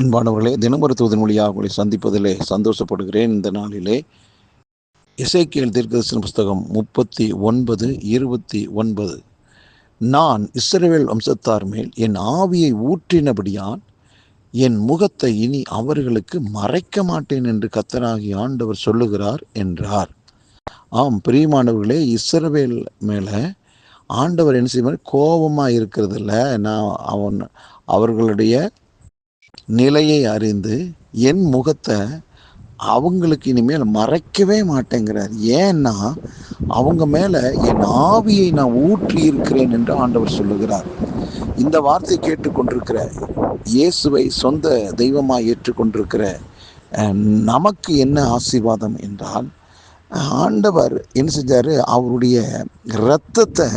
அன்பானவர்களே தினமருத்துவதன் மொழியாக உங்களை சந்திப்பதிலே சந்தோஷப்படுகிறேன். இந்த நாளிலே இசைக்கியல் தீர்க்கதரிசன புஸ்தகம் முப்பத்தி ஒன்பது இருபத்தி ஒன்பது. நான் இஸ்ரவேல் வம்சத்தார் மேல் என் ஆவியை ஊற்றினபடியான் என் முகத்தை இனி அவர்களுக்கு மறைக்க மாட்டேன் என்று கத்தராகி ஆண்டவர் சொல்லுகிறார் என்றார். ஆம் பிரியமானவர்களே இஸ்ரவேல் மேலே ஆண்டவர் என்ன செய்வார்? கோபமாக இருக்கிறதில்ல நான் அவன் அவர்களுடைய நிலையை அறிந்து என் முகத்தை அவங்களுக்கு இனிமேல் மறைக்கவே மாட்டேங்கிறார். ஏன்னா அவங்க மேலே என் ஆவியை நான் ஊற்றி இருக்கிறேன் என்று ஆண்டவர் சொல்லுகிறார். இந்த வார்த்தை கேட்டுக்கொண்டிருக்கிற இயேசுவை சொந்த தெய்வமாக ஏற்றுக்கொண்டிருக்கிற நமக்கு என்ன ஆசீர்வாதம் என்றால் ஆண்டவர் என்ன செஞ்சார்? அவருடைய இரத்தத்தை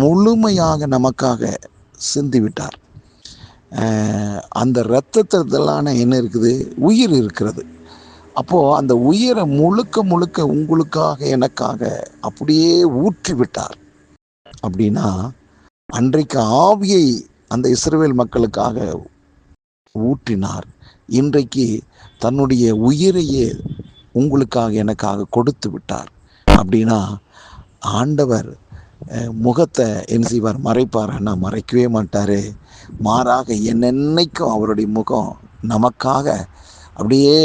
முழுமையாக நமக்காக சிந்திவிட்டார் அந்த இரத்தத்திலான என்ன இருக்குது உயிர் இருக்கிறது. அப்போது அந்த உயிரை முழுக்க முழுக்க உங்களுக்காக எனக்காக அப்படியே ஊற்றி விட்டார். அப்படின்னா அன்றைக்கு ஆவியை அந்த இஸ்ரேல் மக்களுக்காக ஊற்றினார். இன்றைக்கு தன்னுடைய உயிரையே உங்களுக்காக எனக்காக கொடுத்து விட்டார். அப்படின்னா ஆண்டவர் முகத்தை என்ன செய்வார்? மறைப்பார்னா மறைக்கவே மாட்டார். மாறாக என்னென்னைக்கும் அவருடைய முகம் நமக்காக அப்படியே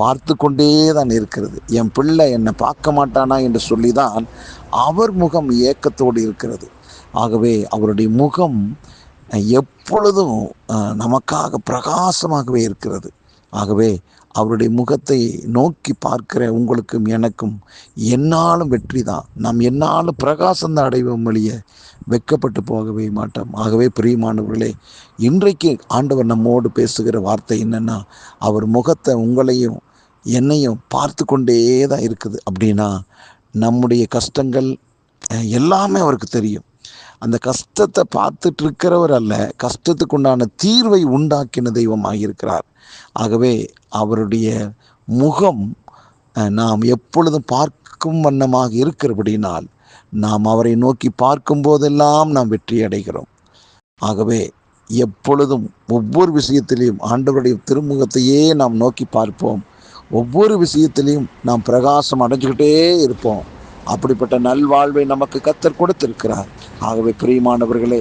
பார்த்து கொண்டே தான் இருக்கிறது. என் பிள்ளை என்னை பார்க்க மாட்டானா என்று சொல்லி தான் அவர் முகம் ஏக்கத்தோடு இருக்கிறது. ஆகவே அவருடைய முகம் எப்பொழுதும் நமக்காக பிரகாசமாகவே இருக்கிறது. ஆகவே அவருடைய முகத்தை நோக்கி பார்க்கிற உங்களுக்கும் எனக்கும் என்னாலும் வெற்றி தான். நாம் என்னாலும் பிரகாசம் தான் அடைவோம் வழிய வெக்கப்பட்டு போகவே மாட்டோம். ஆகவே பிரியமானவர்களே இன்றைக்கு ஆண்டவர் நம்மோடு பேசுகிற வார்த்தை என்னென்னா அவர் முகத்தை உங்களையும் என்னையும் பார்த்து கொண்டே தான் இருக்குது. அப்படின்னா நம்முடைய கஷ்டங்கள் எல்லாமே அவருக்கு தெரியும். அந்த கஷ்டத்தை பார்த்துட்டு இருக்கிறவர் அல்ல கஷ்டத்துக்கு உண்டான தீர்வை உண்டாக்கின தெய்வமாக இருக்கிறார் ஆகவே அவருடைய முகம் நாம் எப்பொழுதும் பார்க்கும் வண்ணமாக இருக்கிறபடினால் நாம் அவரை நோக்கி பார்க்கும் போதெல்லாம் நாம் வெற்றி அடைகிறோம். ஆகவே எப்பொழுதும் ஒவ்வொரு விஷயத்திலையும் ஆண்டவருடைய திருமுகத்தையே நாம் நோக்கி பார்ப்போம். ஒவ்வொரு விஷயத்திலையும் நாம் பிரகாசம் அடைஞ்சுக்கிட்டே இருப்போம். அப்படிப்பட்ட நல்வாழ்வை நமக்கு கத்தர் கொடுத்திருக்கிறார். ஆகவே பிரியமானவர்களே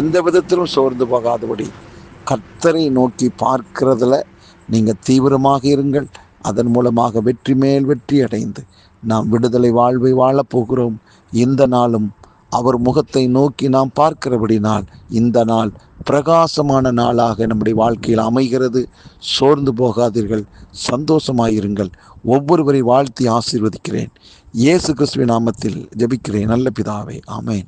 எந்த விதத்திலும் சோர்ந்து போகாதபடி கத்தரை நோக்கி பார்க்கிறதுல நீங்கள் தீவிரமாக இருங்கள். அதன் மூலமாக வெற்றி மேல் வெற்றி அடைந்து நாம் விடுதலை வாழ்வை வாழப்போகிறோம் இந்த நாளும் அவர் முகத்தை நோக்கி நாம் பார்க்கிறபடி நாள் இந்த நாள் பிரகாசமான நாளாக நம்முடைய வாழ்க்கையில் அமைகிறது. சோர்ந்து போகாதீர்கள் சந்தோஷமாயிருங்கள். ஒவ்வொருவரை வாழ்த்தி ஆசீர்வதிக்கிறேன். இயேசு கிறிஸ்துவின் நாமத்தில் ஜெபிக்கிறேன். நல்ல பிதாவே ஆமேன்.